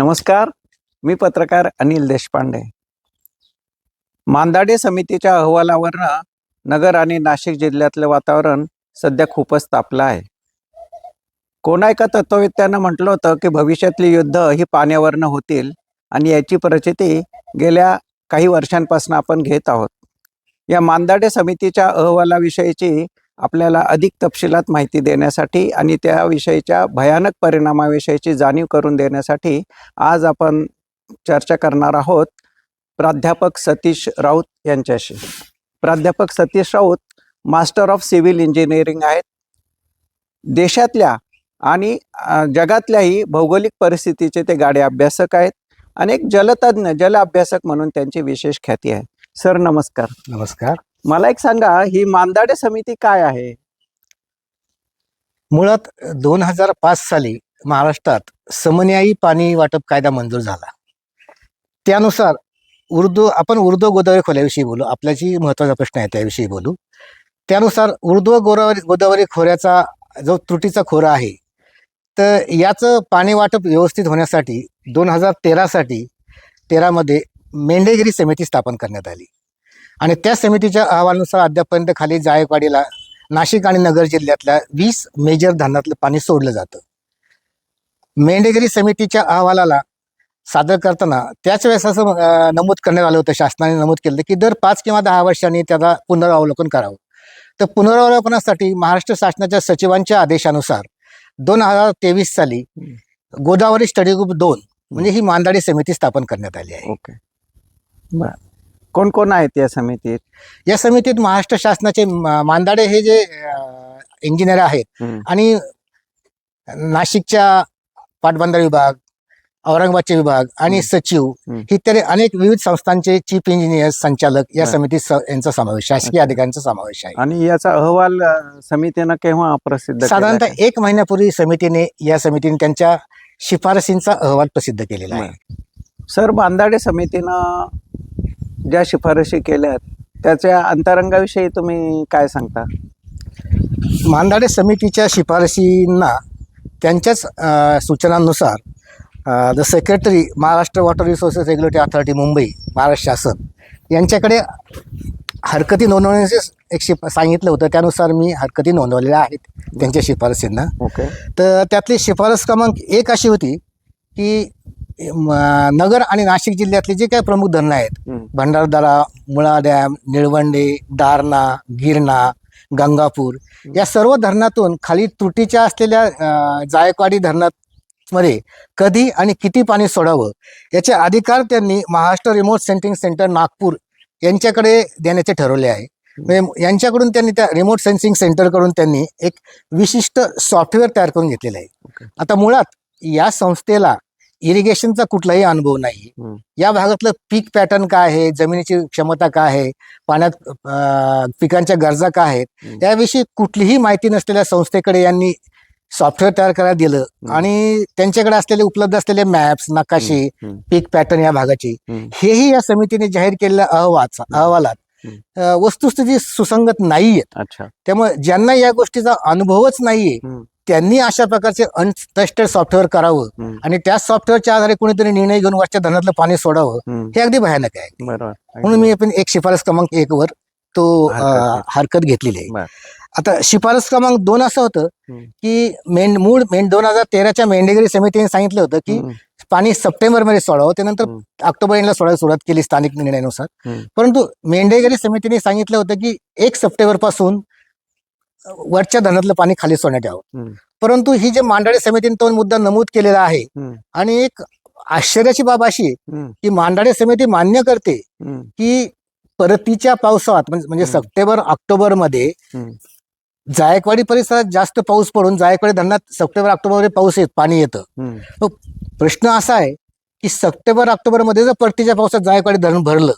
नमस्कार मी पत्रकार अनिल देशपांडे. मांदाडे समितीच्या अहवालावरनं नगर आणि नाशिक जिल्ह्यातलं वातावरण सध्या खूपच तापलं आहे. कोणा एका तत्ववेत्यानं म्हटलं होतं की भविष्यातली युद्ध ही पाण्यावरनं होतील आणि याची प्रचिती गेल्या काही वर्षांपासून आपण घेत आहोत. या मांदाडे समितीच्या अहवालाविषयीची आपल्याला अधिक तपशिलात माहिती देण्यासाठी आणि त्याविषयीच्या भयानक परिणामाविषयीची जाणीव करून देण्यासाठी आज आपण चर्चा करणार आहोत प्राध्यापक सतीश राऊत यांच्याशी. प्राध्यापक Satish Raut master of civil engineering आहेत. देशातल्या आणि जगातल्याही भौगोलिक परिस्थितीचे ते गाडे अभ्यासक आहेत. अनेक जलतज्ञ जल अभ्यासक म्हणून त्यांची विशेष ख्याती आहे. सर नमस्कार. नमस्कार. मला एक सांगा ही मांदाडे समिती काय आहे? मुळात दोन हजार पाच साली महाराष्ट्रात समन्यायी पाणी वाटप कायदा मंजूर झाला. त्यानुसार उर्दू आपण उर्दू गोदावरी खोऱ्याविषयी बोलू आपल्याची महत्त्वाचा प्रश्न आहे त्याविषयी बोलू. त्यानुसार उर्दू गोदावरी गोदावरी खोऱ्याचा जो त्रुटीचा खोरा आहे तर याचं पाणी वाटप व्यवस्थित होण्यासाठी दोन हजार तेरासाठी तेरामध्ये मेंढेगिरी समिती स्थापन करण्यात आली. आणि त्या समितीच्या अहवालानुसार अद्यापर्यंत खाली जायकवाडीला नाशिक आणि नगर जिल्ह्यातल्या वीस मेजर धरणातलं पाणी सोडलं जातं. मेंढेगिरी समितीच्या अहवालाला सादर करताना त्याच वेळेस असं नमूद करण्यात आलं होतं शासनाने नमूद केलं की दर पाच किंवा दहा वर्षांनी त्याचा पुनरावलोकन करावं. तर पुनरावलोकनासाठी महाराष्ट्र शासनाच्या सचिवांच्या आदेशानुसार दोन हजार तेवीस साली गोदावरी स्टडी ग्रुप दोन म्हणजे ही मांदाडी समिती स्थापन करण्यात आली आहे. ओके. बर. कोण कोण आहेत या समितीत या समितीत महाराष्ट्र शासनाचे मा- मांदाडे हे जे इंजिनियर आहेत हम्म. आणि नाशिकच्या पाटबंधारे विभाग औरंगाबादचे विभाग आणि हम्म. सचिव हम्म. इत्यादी अनेक विविध संस्थांचे चीफ इंजिनियर संचालक या बर. समितीत स- यांचा समावेश शासकीय अच्छा. अधिकाऱ्यांचा समावेश आहे आणि याचा अहवाल अ, समितीनं केव्हा प्रसिद्ध केला साधारणतः आहे? एक महिन्यापूर्वी समितीने या समितीने त्यांच्या शिफारसींचा अहवाल प्रसिद्ध केलेला आहे सर बांदाडे समितीनं ज्या शिफारशी केल्यात त्याच्या अंतरंगाविषयी तुम्ही काय सांगता? मांदाडे समितीच्या शिफारशींना त्यांच्याच अ, सूचनांनुसार the secretary Maharashtra water resources regulatory authority Mumbai Maharashtra शासन यांच्याकडे हरकती नोंदवण्याचे एक शिफ सांगितलं होतं. त्यानुसार मी हरकती नोंदवलेल्या आहेत त्यांच्या शिफारसींना ओके. तर त्यातली शिफारस क्रमांक एक अशी होती की नगर आणि नाशिक जिल्ह्यातले जे काही प्रमुख धरणं आहेत. भंडारदरा मुळा डॅम निळवंडे दारणा गिरणा गंगापूर या सर्व धरणातून खाली त्रुटीच्या असलेल्या जायकवाडी धरणात मध्ये कधी आणि किती पाणी सोडावं याचे अधिकार त्यांनी Maharashtra remote sensing centre Nagpur यांच्याकडे देण्याचे ठरवले आहे म्हणजे यांच्याकडून त्यांनी त्या रिमोट सेन्सिंग सेंटरकडून त्यांनी एक विशिष्ट सॉफ्टवेअर तयार करून घेतलेलं. आहे आता मुळात या संस्थेला इरिगेशनचा कुठलाही अनुभव नाही हम्म. या भागातलं पीक पॅटर्न काय आहे जमिनीची क्षमता काय आहे पाण्यात अं, पिकांच्या गरजा काय आहेत. याविषयी कुठलीही माहिती नसलेल्या संस्थेकडे यांनी सॉफ्टवेअर तयार करायला दिलं हम्म. आणि त्यांच्याकडे असलेले उपलब्ध असलेले मॅप्स नकाशे हम्म. पीक पॅटर्न या भागाची हम्म. हेही या समितीने जाहीर केलेल्या अहवाल अहवालात. अं, वस्तुस्थिती सुसंगत नाहीयेत अच्छा त्यामुळे ज्यांना या गोष्टीचा अनुभवच नाहीये हम्म. त्यांनी अशा प्रकारचे अनटेस्टेड सॉफ्टवेअर करावं. आणि त्या सॉफ्टवेअरच्या आधारे कोणीतरी निर्णय घेऊन वरच्या धरणातलं पाणी सोडावं. हे अगदी भयानक आहे म्हणून मी आपण एक शिफारस क्रमांक एक वर तो हरकत घेतलेली आहे. आता शिफारस क्रमांक दोन असं होतं. की मेंढ मूळ मेंढ दोन हजार तेराच्या मेंढेगिरी समितीने सांगितलं होतं की. पाणी सप्टेंबरमध्ये सोडावं त्यानंतर. ऑक्टोबर एंडला सोडायला सुरुवात केली स्थानिक निर्णयानुसार. परंतु मेंढेगिरी समितीने सांगितलं होतं की एक सप्टेंबरपासून वरच्या धरणातलं पाणी खाली सोडण्यात यावं. परंतु ही जे मांडाळे समितीने तो मुद्दा नमूद केलेला आहे. आणि एक आश्चर्याची बाब अशी. की मांडाळे समिती मान्य करते. की परतीच्या पावसात म्हणजे. सप्टेंबर ऑक्टोबरमध्ये. जायकवाडी परिसरात जास्त पाऊस पडून जायकवाडी धरणात सप्टेंबर ऑक्टोबरमध्ये पाऊस येत पाणी येतं. प्रश्न असा आहे की सप्टेंबर ऑक्टोबरमध्ये जर परतीच्या पावसात जायकवाडी धरण भरलं.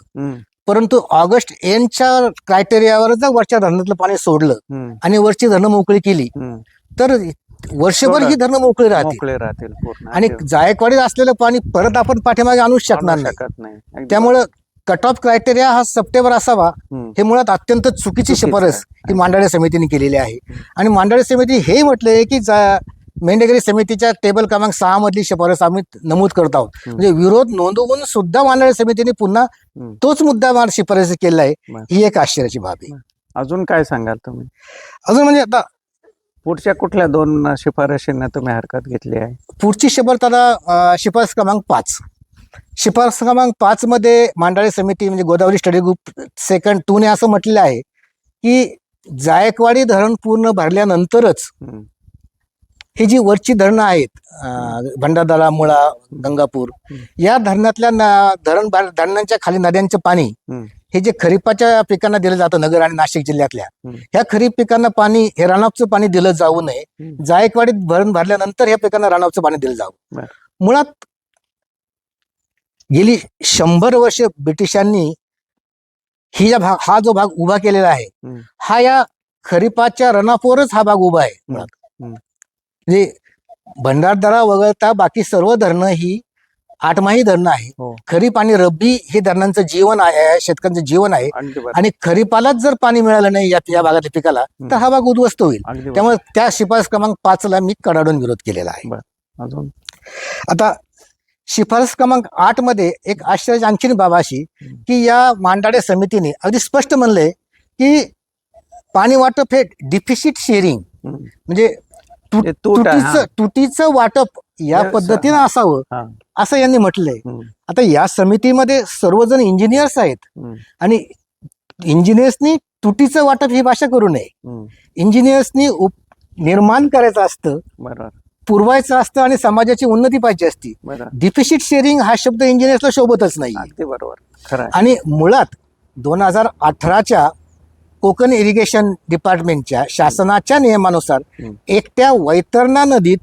परंतु ऑगस्ट एंडच्या क्रायटेरियावर जर वरच्या धरणातलं पाणी सोडलं. आणि वरची धरणं मोकळी केली. तर वर्षभर ही धरणं मोकळी राहतील. आणि जायकवाडीत असलेलं पाणी परत आपण पाठीमागे आणूच शकणार आणू नाही. त्यामुळं कट ऑफ क्रायटेरिया हा सप्टेंबर असावा. हे मुळात अत्यंत चुकीची शिफारस. ही मांडाळे समितीने केलेली आहे. आणि मांडाळे समिती हे म्हटलंय की जा मेंढेकरी समितीच्या टेबल क्रमांक सहा मधली शिफारस आम्ही नमूद करत आहोत. म्हणजे विरोध नोंदवून सुद्धा मांडणाऱ्या समितीने पुन्हा. तोच मुद्दा मान शिफारस केलेला आहे. ही एक आश्चर्याची बाब आहे अजून काय सांगाल तुम्ही अजून म्हणजे आता पुढच्या कुठल्या दोन शिफारशींना तुम्ही हरकत घेतली आहे पुढची शिफारस आता शिफारस क्रमांक पाच शिफारस क्रमांक पाच मध्ये मांडाळी समिती म्हणजे Godavari study group second two ने असं म्हटलेलं आहे की जायकवाडी धरण पूर्ण भरल्यानंतरच. ही जी वरची धरणं आहेत भंडारदरा मुळा गंगापूर. या धरणातल्या धरण धरणांच्या खाली नद्यांचं पाणी. हे जे खरीपाच्या पिकांना दिलं जातं नगर आणि नाशिक जिल्ह्यातल्या. ह्या खरीप पिकांना पाणी हे रानापचं पाणी दिलं जाऊ नये. जायकवाडीत भरण भरल्यानंतर ह्या पिकांना रानापचं पाणी दिलं जावं. मुळात गेली शंभर वर्ष ब्रिटिशांनी ही ज्या भाग हा जो भाग उभा केलेला आहे. हा या खरीपाच्या रनापोरच हा भाग उभा आहे मुळात म्हणजे भंडारदरा वगळता बाकी सर्व धरणं ही आठमाही धरणं आहे हो. खरीप आणि रब्बी हे धरणांचं जीवन आहे शेतकऱ्यांचं जीवन आहे आणि खरीपालाच जर पाणी मिळालं नाही या या भागातल्या पिकाला तर हा भाग उद्ध्वस्त होईल. त्यामुळे त्या शिफारस क्रमांक पाच ला मी कडाडून विरोध केलेला आहे आता शिफारस क्रमांक आठमध्ये एक आश्चर्याची आणखीन बाब अशी की या मांडाडे समितीने अगदी स्पष्ट म्हणलंय की पाणी वाटप हे डिफिसिट शेअरिंग. म्हणजे. तुटीचं तुटीचं वाटप या पद्धतीनं. असावं. असं यांनी म्हटलंय. आता या समितीमध्ये सर्वजण इंजिनियर्स आहेत. आणि इंजिनियर्सनी तुटीचं वाटप ही भाषा करू नये. इंजिनियर्सनी उप निर्माण करायचं असतं पुरवायचं असतं आणि समाजाची उन्नती पाहिजे असती डिफिसिट शेअरिंग हा शब्द इंजिनियर्सला शोभतच नाही बरोबर. आणि मुळात दोन हजार अठराच्या कोकण इरिगेशन डिपार्टमेंटच्या शासनाच्या नियमानुसार. एकट्या वैतरणा नदीत.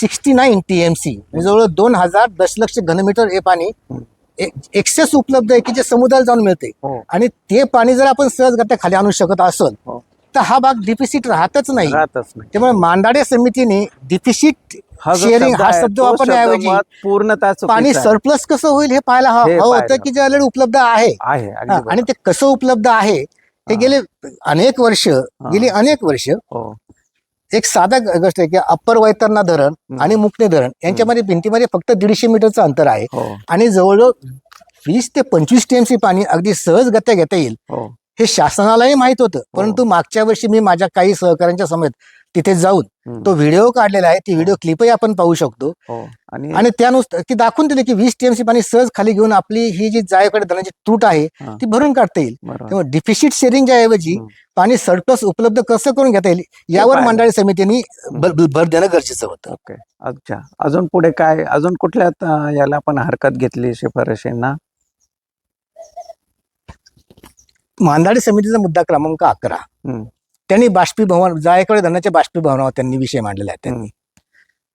सिक्स्टी नाईन टीएमसी म्हणजे जवळ दोन हजार दशलक्ष घनमीटर हे पाणी. एक्सेस उपलब्ध आहे की जे समुद्राला जाऊन मिळते हो आणि ते पाणी जर आपण सहजगत्या खाली आणू शकत असेल हो. तर हा भाग डिफिसिट राहतच नाही त्यामुळे मांडाडे समितीने डिफिसिट शेअरिंग शब्द हा शब्द वापरण्याऐवजी पूर्णतः पाणी. सरप्लस कसं होईल हे पाहायला हवं होतं की जे ऑलरेडी उपलब्ध आहे. आणि ते कसं उपलब्ध आहे हे हा. गेले अनेक वर्ष गेली अनेक वर्ष. हो. एक साधा गोष्ट आहे की अप्पर वैतरणा धरण. आणि मुकणे धरण यांच्यामध्ये भिंतीमध्ये फक्त दीडशे मीटरचं अंतर आहे. हो. आणि जवळजवळ वीस ते पंचवीस टीएमसी पाणी अगदी सहजगत्या घेता येईल. हो हे शासनालाही माहीत होतं. परंतु मागच्या वर्षी मी माझ्या काही सहकाऱ्यांच्या समेत तिथे जाऊन. तो व्हिडिओ काढलेला आहे. ती व्हिडिओ क्लिपही आपण पाहू शकतो. हो. आणि त्यानुसार ती दाखवून दिले की वीस टीएमसी पाणी सहज खाली घेऊन आपली ही जी जायकडे धरणाची तूट आहे हा. ती भरून काढता येईल. तेव्हा डिफिसिट शेअरिंगच्या ऐवजी. पाणी सरप्लस उपलब्ध कसं करून घेता येईल यावर. मंडळी समितीने भर देणं गरजेचं होतं. अच्छा. अजून पुढे काय अजून कुठल्या याला पण हरकत घेतली शिफारशींना? मांदाडी समितीचा मुद्दा क्रमांक अकरा. त्यांनी बाष्पीभवन जायकवाडी धरणाच्या बाष्पीभवनावर त्यांनी विषय मांडलेला आहे त्यांनी.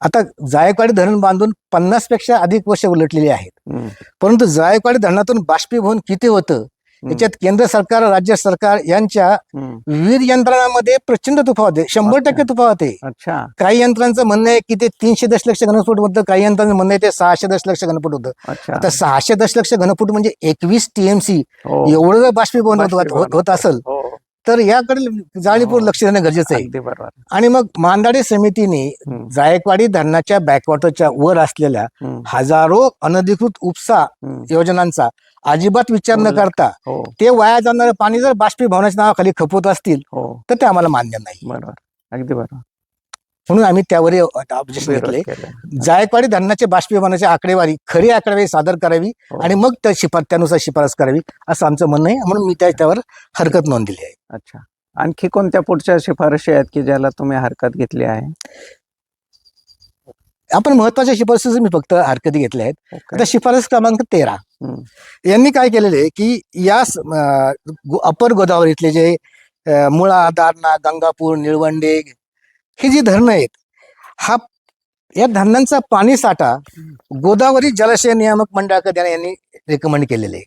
आता जायकवाडी धरण बांधून पन्नासपेक्षा अधिक वर्ष उलटलेली आहेत. परंतु जायकवाडी धरणातून बाष्पीभवन किती होतं हम्म. याच्यात केंद्र सरकार राज्य सरकार यांच्या. विविध यंत्रणांमध्ये प्रचंड तुफावत आहे शंभर टक्के तुफावत आहे अच्छा काही यंत्रांचं म्हणणं आहे की ते तीनशे दशलक्ष घनफूट होतं काही यंत्रांचं म्हणणं आहे ते सहाशे दशलक्ष घनफूट होतं आता सहाशे दशलक्ष घनफूट म्हणजे एकवीस टीएमसी हो एवढं जर बाष्पीभवन होत- असेल हो तर याकडे जाणीवपूर्वक हो. लक्ष देणं गरजेचं आहे आणि मग मांदाडे समितीने. जायकवाडी धरणाच्या बॅकवॉटरच्या वर असलेल्या. हजारो अनधिकृत उपसा. योजनांचा अजिबात विचार न. करता हो. ते वाया जाणारं पाणी जर बाष्पीभवनाच्या नावाखाली खपवत असतील हो. तर ते आम्हाला मान्य नाही. बरोबर. अगदी बरोबर. म्हणून आम्ही त्यावर ऑब्जेक्शन घेतले. जायकवाडी धरणाचे बाष्पीभवनाची आकडेवारी खरी आकडेवारी सादर करावी हो. आणि मग त्या शिफार त्यानुसार शिफारस करावी असं आमचं म्हणणं आहे. म्हणून मी त्या त्यावर हरकत नोंदली आहे. अच्छा. आणखी कोणत्या पुढच्या शिफारशी आहेत की ज्याला तुम्ही हरकत घेतली आहे? आपण महत्त्वाच्या शिफारसी मी फक्त हरकती घेतल्या आहेत. आता शिफारस क्रमांक तेरा. यांनी काय केलेलं की या स- अं, गो- अप्पर गोदावरीतले जे मुळा दारणा गंगापूर निळवंडे ही जी धरणं आहेत हा या धरणांचा पाणी साठा गोदावरी जलाशय नियामक मंडळाकडे यांनी रेकमेंड केलेले.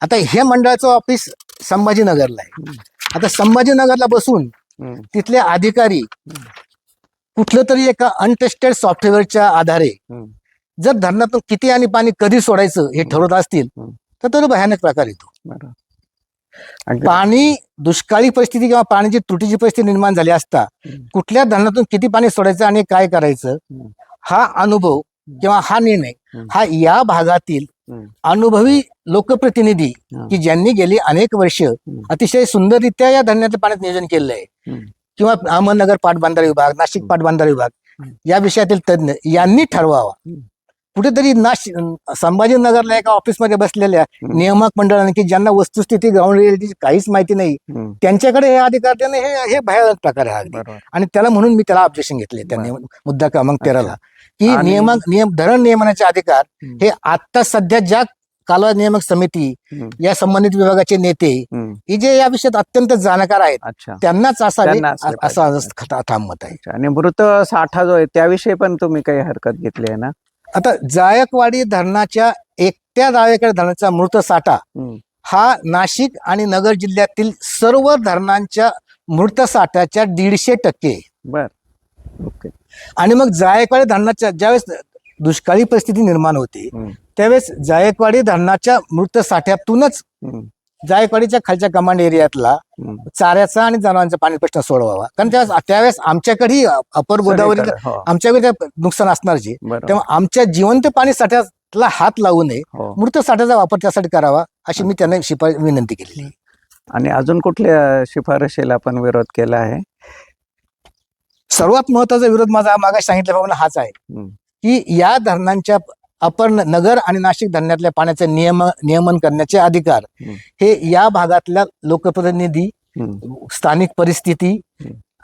आता हे मंडळाचं ऑफिस संभाजीनगरला आहे. आता संभाजीनगरला बसून. तिथले अधिकारी कुठलं तरी एका अनटेस्टेड सॉफ्टवेअरच्या आधारे. जर धरणातून किती आणि पाणी कधी सोडायचं हे ठरवत असतील. तर तो भयानक प्रकार येतो पाणी दुष्काळी परिस्थिती किंवा पाण्याची त्रुटीची परिस्थिती निर्माण झाली असता. कुठल्या धरणातून किती पाणी सोडायचं आणि काय करायचं. हा अनुभव किंवा हा निर्णय. हा या भागातील. अनुभवी लोकप्रतिनिधी. की ज्यांनी गेली अनेक वर्ष अतिशय सुंदररित्या या धरणाच्या पाण्यात नियोजन केलेलं आहे. किंवा अहमदनगर पाटबंधारे विभाग नाशिक. पाटबंधारे विभाग. या विषयातील तज्ज्ञ यांनी ठरवावा. कुठेतरी नाशिक संभाजीनगरला एका ऑफिसमध्ये बसलेल्या. नियामक मंडळाने की ज्यांना वस्तुस्थिती ग्राउंड रिअलिटीची काहीच माहिती नाही. त्यांच्याकडे हे अधिकार देणं हे हे भयानक प्रकार आहे आणि त्याला म्हणून मी त्याला ऑब्जेक्शन घेतले त्यांनी मुद्दा क्रमांक तेराला की नियमक नियम धरण नियमनाचे अधिकार. हे आता सध्या ज्या कालवा नियामक समिती. या संबंधित विभागाचे नेते. हे जे या विषयात अत्यंत जाणकार आहेत त्यांनाच असावे असं ठाम मत आहे आणि मृत साठा जो आहे त्याविषयी पण तुम्ही काही हरकत घेतली आहे ना आता जायकवाडी धरणाच्या एकट्या जायकवाडी धरणाचा मृत साठा. हा नाशिक आणि नगर जिल्ह्यातील सर्व धरणांच्या मृत साठ्याच्या दीडशे टक्के. बर ओके आणि मग जायकवाडी धरणाच्या ज्यावेळेस दुष्काळी परिस्थिती निर्माण होते. त्यावेळेस जायकवाडी धरणाच्या मृत साठ्यातूनच. जायकवाडीच्या खालच्या कमांड एरियातला. चाऱ्याचा आणि जनावरांचा पाणी प्रश्न सोडवावा कारण त्यावेळेस त्यावेळेस आमच्याकडेही अपर गोदावरी हो आमच्याकडे नुकसान असणारच आहे. बरोबर तेव्हा आमच्या जिवंत पाणी साठ्याला हात लावू नये हो मृत साठ्याचा वापर त्यासाठी करावा अशी मी त्यांना शिफार विनंती आहे. आणि अजून कुठल्या शिफारशीला आपण विरोध केला आहे सर्वात महत्त्वाचा विरोध माझा मागास सांगितल्याप्रमाणे हाच आहे. की या धरणांच्या अपर नगर आणि नाशिक धरणातल्या पाण्याचे नियम नियमन करण्याचे अधिकार. हे या भागातल्या लोकप्रतिनिधी. स्थानिक परिस्थिती.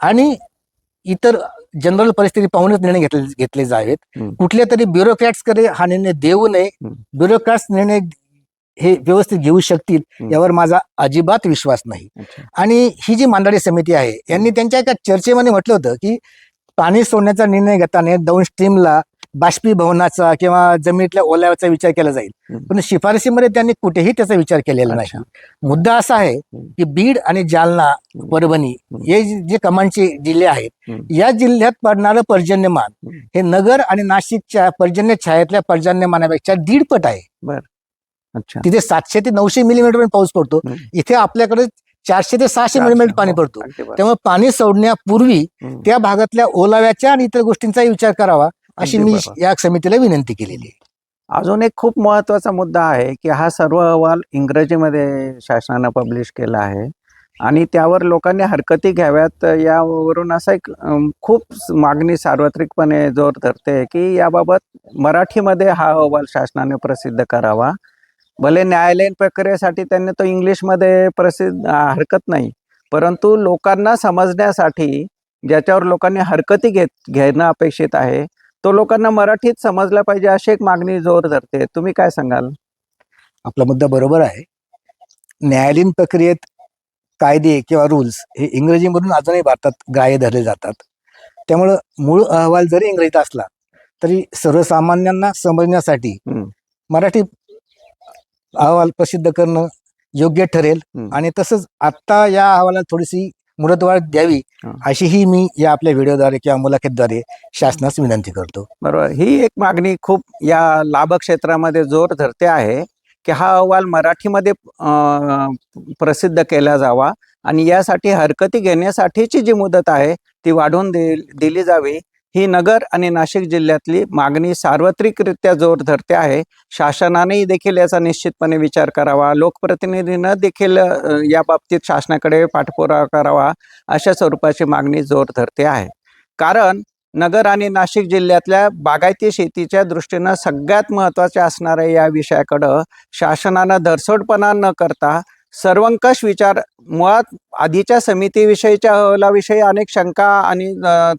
आणि इतर जनरल परिस्थिती पाहूनच निर्णय घेतले घेतले जावेत. कुठल्या तरी ब्युरोक्रॅट्सकडे हा निर्णय देऊ नये. ब्युरोक्रॅट्स निर्णय हे व्यवस्थित घेऊ शकतील. यावर माझा अजिबात विश्वास नाही आणि ही जी मंडळी समिती आहे यांनी त्यांच्या एका चर्चेमध्ये म्हटलं होतं की पाणी सोडण्याचा निर्णय घेताना डाऊन स्ट्रीमला बाष्पीभवनाचा किंवा जमिनीतल्या ओल्याचा विचार केला जाईल. पण शिफारसीमध्ये त्यांनी कुठेही त्याचा विचार केलेला. नाही मुद्दा असा आहे की बीड आणि जालना परभणी. हे जे कमांडचे जिल्हे आहेत. या जिल्ह्यात पडणारं पर्जन्यमान. हे नगर आणि नाशिकच्या पर्जन्य छायातल्या पर्जन्यमानापेक्षा दीडपट आहे अच्छा तिथे सातशे ते नऊशे मिलीमीटर पाऊस पडतो. इथे आपल्याकडे चारशे ते सहाशे मिलीमीटर पाणी हो, पडतो अगदी बरोबर. त्यामुळे पाणी सोडण्यापूर्वी. त्या भागातल्या ओलाव्याच्या आणि इतर गोष्टींचाही विचार करावा अशी मी. या समितीला विनंती केलेली आहे. अजून एक खूप महत्त्वाचा मुद्दा आहे की हा सर्व अहवाल इंग्रजीमध्ये शासनानं पब्लिश केला आहे आणि त्यावर लोकांनी हरकती घ्याव्यात. यावरून असा एक खूप मागणी सार्वत्रिकपणे जोर धरते की याबाबत मराठीमध्ये हा अहवाल शासनाने प्रसिद्ध करावा. भले न्यायालयीन प्रक्रियेसाठी त्यांनी तो इंग्लिशमध्ये प्रसिद्ध हरकत नाही. परंतु लोकांना समजण्यासाठी ज्याच्यावर लोकांनी हरकती घेत घेणं अपेक्षित आहे तो लोकांना मराठीत समजला पाहिजे अशी एक मागणी जोर धरते तुम्ही काय सांगाल आपला मुद्दा बरोबर आहे न्यायालयीन प्रक्रियेत कायदे किंवा रूल्स हे इंग्रजीमधून अजूनही भारतात ग्राह्य धरले जातात त्यामुळं मूळ अहवाल जरी इंग्रजीत असला तरी सर्वसामान्यांना समजण्यासाठी. मराठी अहवाल प्रसिद्ध करणं योग्य ठरेल. आणि तसंच आत्ता या अहवालाला थोडीशी मुदतवाढ द्यावी हा. अशीही मी या आपल्या व्हिडिओद्वारे किंवा मुलाखतद्वारे शासनास विनंती करतो बरोबर ही एक मागणी खूप या लाभ क्षेत्रामध्ये जोर धरते आहे की हा अहवाल मराठीमध्ये प्रसिद्ध केला जावा आणि यासाठी हरकती घेण्यासाठीची जी मुदत आहे ती वाढवून दिली जावी ही नगर आणि नाशिक जिल्ह्यातली मागणी सार्वत्रिकरित्या जोर धरते आहे. शासनानेही देखील याचा निश्चितपणे विचार करावा. लोकप्रतिनिधीनं देखील या बाबतीत शासनाकडे पाठपुरावा करावा अशा स्वरूपाची मागणी जोर धरते आहे. कारण नगर आणि नाशिक जिल्ह्यातल्या बागायती शेतीच्या दृष्टीनं सगळ्यात महत्त्वाच्या असणाऱ्या या विषयाकडं शासनानं धरसोडपणा न करता सर्वंकष विचार मुळात आधीच्या समितीविषयीच्या अहवालाविषयी अनेक शंका आणि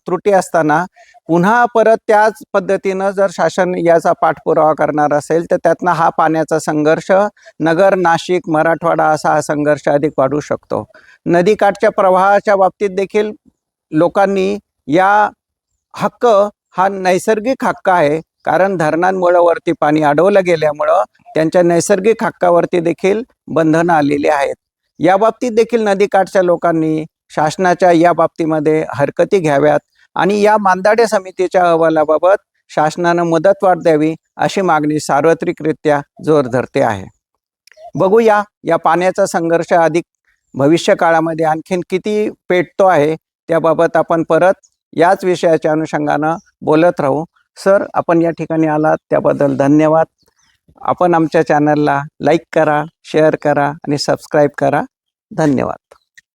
त्रुटी असताना पुन्हा परत त्याच पद्धतीनं जर शासन याचा पाठपुरावा करणार असेल तर त्यातनं हा पाण्याचा संघर्ष नगर नाशिक मराठवाडा असा हा संघर्ष अधिक वाढू शकतो. नदीकाठच्या प्रवाहाच्या बाबतीत देखील लोकांनी या हक्क हा नैसर्गिक हक्क आहे कारण धरणांमुळं वरती पाणी अडवलं गेल्यामुळं त्यांच्या नैसर्गिक हक्कावरती देखील बंधनं आलेली आहेत. या बाबतीत देखील नदीकाठच्या लोकांनी शासनाच्या या बाबतीमध्ये हरकती घ्याव्यात आणि या मांदाडे समितीच्या अहवालाबाबत शासनानं मुदतवाढ द्यावी अशी मागणी सार्वत्रिकरित्या जोर धरते आहे. बघूया या पाण्याचा संघर्ष अधिक भविष्य काळामध्ये आणखीन किती पेटतो आहे त्याबाबत आपण परत याच विषयाच्या अनुषंगानं बोलत राहू. सर आपण या ठिकाणी आलात त्याबद्दल धन्यवाद. आपण आमच्या चॅनलला लाईक करा शेअर करा आणि सबस्क्राईब करा. धन्यवाद.